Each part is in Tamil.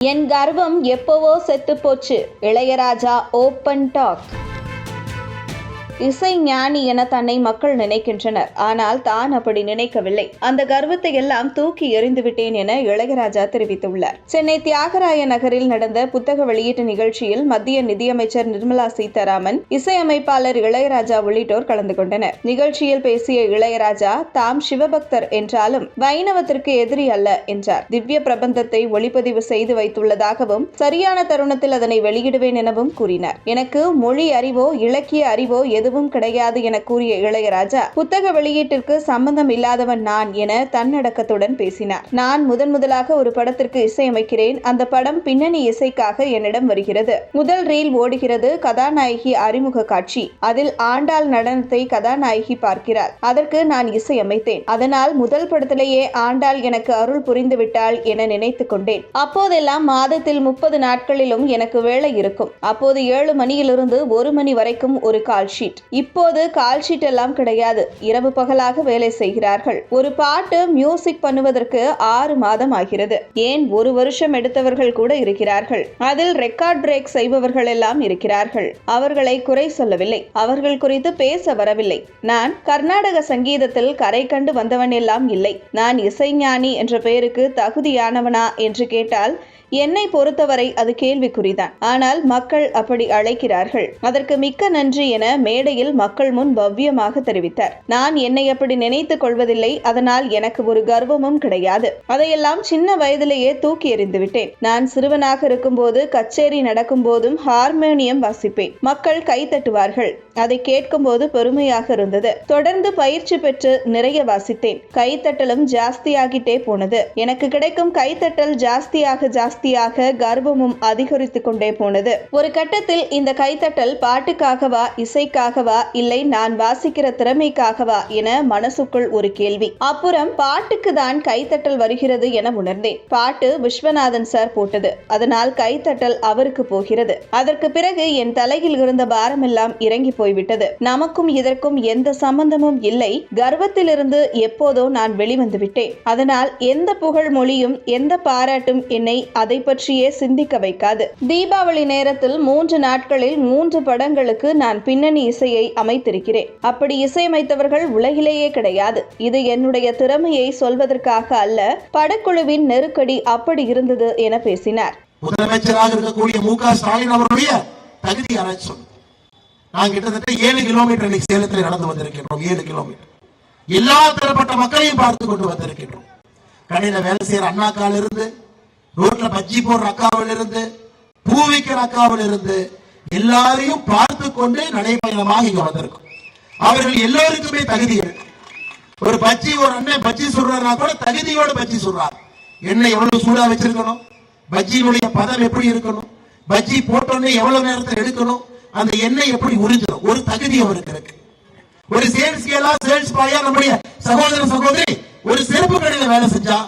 என் கர்வம் எப்பவோ செத்து போச்சு இளையராஜா ஓப்பன் டாக் இசை ஞானி என தன்னை மக்கள் நினைக்கின்றனர். ஆனால் தான் அப்படி நினைக்கவில்லை. அந்த கர்வத்தை எல்லாம் தூக்கி எறிந்து விட்டேன் என இளையராஜா தெரிவித்துள்ளார். சென்னை தியாகராய நகரில் நடந்த புத்தக வெளியீட்டு நிகழ்ச்சியில் மத்திய நிதியமைச்சர் நிர்மலா சீதாராமன் இசையமைப்பாளர் இளையராஜா உள்ளிட்டோர் கலந்து கொண்டனர். நிகழ்ச்சியில் பேசிய இளையராஜா தாம் சிவபக்தர் என்றாலும் வைணவத்திற்கு எதிரி அல்ல என்றார். திவ்ய பிரபந்தத்தை ஒளிப்பதிவு செய்து வைத்துள்ளதாகவும் சரியான தருணத்தில் அதனை வெளியிடுவேன் எனவும் கூறினார். எனக்கு மொழி அறிவோ இலக்கிய அறிவோ எது எதுவும் கிடையாது என கூறிய இளையராஜா புத்தக வெளியீட்டிற்கு சம்பந்தம் இல்லாதவன் நான் என தன்னடக்கத்துடன் பேசினார். நான் முதன் முதலாக ஒரு படத்திற்கு இசையமைக்கிறேன். அந்த படம் பின்னணி இசைக்காக என்னிடம் வருகிறது. முதல் ரீல் ஓடுகிறது கதாநாயகி அறிமுக காட்சி. அதில் ஆண்டாள் நடனத்தை கதாநாயகி பார்க்கிறார். அதற்கு நான் இசையமைத்தேன். அதனால் முதல் படத்திலேயே ஆண்டாள் எனக்கு அருள் புரிந்துவிட்டாள் என நினைத்துக் கொண்டேன். அப்போதெல்லாம் மாதத்தில் முப்பது நாட்களிலும் எனக்கு வேலை இருக்கும். அப்போது ஏழு மணியிலிருந்து ஒரு மணி வரைக்கும் ஒரு கால் ஷீட். இப்போது கால் ஷீட் எல்லாம் கிடையாது. இரவு பகலாக வேலை செய்கிறார்கள். ஒரு பாட்டு மியூசிக் பண்ணுவதற்கு ஆறு மாதம் ஆகிறது. ஏன் ஒரு வருஷம் எடுத்தவர்கள் கூட இருக்கிறார்கள். அதில் ரெக்கார்ட் பிரேக் செய்பவர்கள் எல்லாம் இருக்கிறார்கள். அவர்களை குறை சொல்லவில்லை. அவர்கள் குறித்து பேச வரவில்லை. நான் கர்நாடக சங்கீதத்தில் கரை கண்டு வந்தவன் எல்லாம் இல்லை. நான் இசைஞானி என்ற பெயருக்கு தகுதியானவனா என்று கேட்டால் என்னை பொறுத்தவரை அது கேள்விக்குறிதான். ஆனால் மக்கள் அப்படி அழைக்கிறார்கள். அதற்கு மிக்க நன்றி என மேடையில் மக்கள் முன் பவ்யமாக தெரிவித்தார். நான் என்னை அப்படி நினைத்துக் கொள்வதில்லை. அதனால் எனக்கு ஒரு கர்வமும் கிடையாது. அதையெல்லாம் சின்ன வயதிலேயே தூக்கி எறிந்து விட்டேன். நான் சிறுவனாக இருக்கும்போது கச்சேரி நடக்கும் போதும் ஹார்மோனியம் வாசிப்பேன். மக்கள் கை தட்டுவார்கள். அதை கேட்கும்போது பெருமையாக இருந்தது. தொடர்ந்து பயிற்சி பெற்று நிறைய வாசித்தேன். கைத்தட்டலும் ஜாஸ்தியாகிட்டே போனது. எனக்கு கிடைக்கும் கைத்தட்டல் ஜாஸ்தியாக ஜாஸ்தியாக கர்வமும் அதிகரித்து கொண்டே போனது. ஒரு கட்டத்தில் இந்த கைத்தட்டல் பாட்டுக்காகவா இசைக்காக திறமைக்காகவா இல்லை நான் வாசிக்கிற திறமைக்காகவா? என மனசுக்குள் ஒரு கேள்வி. அப்புறம் பாட்டுக்கு தான் கைத்தட்டல் வருகிறது என உணர்ந்தேன். பாட்டு விஸ்வநாதன் சார் போட்டது. அதனால் கைத்தட்டல் அவருக்கு போகிறது. அதற்கு பிறகு என் தலையில் இருந்த பாரமெல்லாம் இறங்கி போய்விட்டது. நமக்கும் இதற்கும் எந்த சம்பந்தமும் இல்லை. கர்வத்திலிருந்து எப்போதோ நான் வெளிவந்து விட்டேன். அதனால் எந்த புகழ் மொழியும் எந்த பாராட்டும் என்னை அதை பற்றியே சிந்திக்க வைக்காது. தீபாவளி நேரத்தில் மூன்று நாட்களில் மூன்று படங்களுக்கு நான் பின்னணி இசையை அமைத்திருக்கிறேன். அப்படி இசையமைத்தவர்கள் உலகிலேயே கிடையாது. இது என்னுடைய திறமையை சொல்வதற்காக அல்ல படக்குழுவின் நெருக்கடி அப்படி இருந்தது என பேசினார். முதலமைச்சராக இருக்கக்கூடிய மு க ஸ்டாலின் அவருடைய தகுதி யாராச்சும் சொல்லுங்க. நான் கிட்டத்தட்ட ஏழு கிலோமீட்டர் இன்னைக்கு சேலத்தில் நடந்து வந்திருக்கின்றோம் ஏழு கிலோமீட்டர். எல்லா தரப்பட்ட மக்களையும் பார்த்து கொண்டு வந்திருக்கின்றோம். கடையில வேலை செய்யற அண்ணாக்கால இருந்து ரோட்ல பஜ்ஜி போடுற அக்காவில் இருந்து பூ வைக்கிற அக்காவில் இருந்து எல்லாரையும் பார்த்து கொண்டு நடைபயணமாக இங்க வந்திருக்கும். அவர்கள் எல்லோருக்குமே தகுதி இருக்கு. ஒரு பஜ்ஜி ஒரு அண்ணன் பஜ்ஜி சொல்றாருனா கூட தகுதியோட பஜ்ஜி சொல்றாரு எண்ணெய் எவ்வளவு சூடா வச்சிருக்கணும்? பஜ்ஜியினுடைய பதம் எப்படி இருக்கணும்? பஜ்ஜி போட்டோன்னே எவ்வளவு நேரத்தில் எடுக்கணும்? அந்த எண்ணெய் எப்படி உறிஞ்சிடும் ஒரு தகுதி அவருக்கு இருக்கு. ஒரு சேல்ஸ் கேலா சேல்ஸ் பாயா நம்முடைய சகோதர சகோதரி ஒரு செருப்பு கடையில வேலை செஞ்சா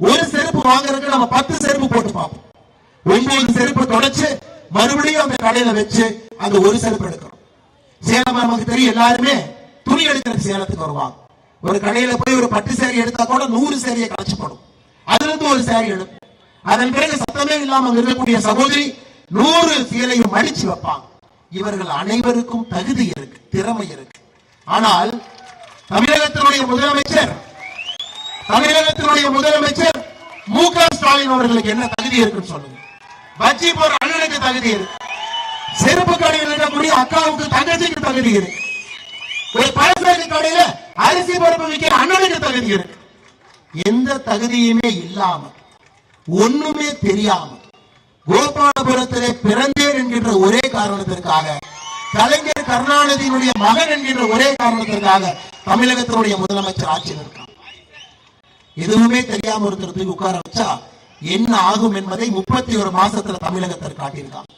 ஒரு செருப்பு வாங்குறதுக்கு நம்ம பத்து செருப்பு போட்டு பார்ப்போம். ஒன்பது செருப்பு தொடச்சு மறுபடியும் அந்த கடையில வச்சு அந்த ஒரு செருப்பு எடுக்கிறோம். சேலம் நமக்கு தெரியும் எல்லாருமே துணி எடுக்கிற சேலத்துக்கு வருவாங்க. ஒரு கடையில போய் ஒரு பட்டு சேரி எடுத்தா கூட நூறு சேரியை களைச்சு போடும். அதுல இருந்து ஒரு சேரி எடுக்கும் அதன் பிறகு சத்தமே இல்லாம அங்க இருக்கக்கூடிய சகோதரி நூறு சீலையும் மடிச்சு வைப்பாங்க. இவர்கள் அனைவருக்கும் தகுதி இருக்கு திறமை இருக்கு. ஆனால் தமிழகத்தினுடைய முதலமைச்சர் தமிழகத்தினுடைய முதலமைச்சர் மு க ஸ்டாலின் அவர்களுக்கு என்ன தகுதி இருக்குன்னு சொல்லுங்க. வச்சி போற அண்ணனுக்கு தகுதி இருக்கு செருப்பு கடையில் இருக்கக்கூடிய அக்காவுக்கு தங்கச்சிக்கு தகுதி இருக்கு ஒரு பழசரி கடையில அரிசி பருப்பு விற்கிற அண்ணனுக்கு தகுதி இருக்கு எந்த தகுதியுமே இல்லாம ஒண்ணுமே தெரியாம கோபாலபுரத்திலே பிறந்தேன் என்கின்ற ஒரே காரணத்திற்காக கலைஞர் கருணாநிதியினுடைய மகன் என்கின்ற ஒரே காரணத்திற்காக தமிழகத்தினுடைய முதலமைச்சர் ஆட்சியில் இருக்கான். எதுவுமே தெரியாம ஒருத்தர் தூக்கி உட்கார வச்சா என்ன ஆகும் என்பதை முப்பத்தி ஒரு மாசத்துல தமிழகத்தில் காட்டியிருக்காங்க.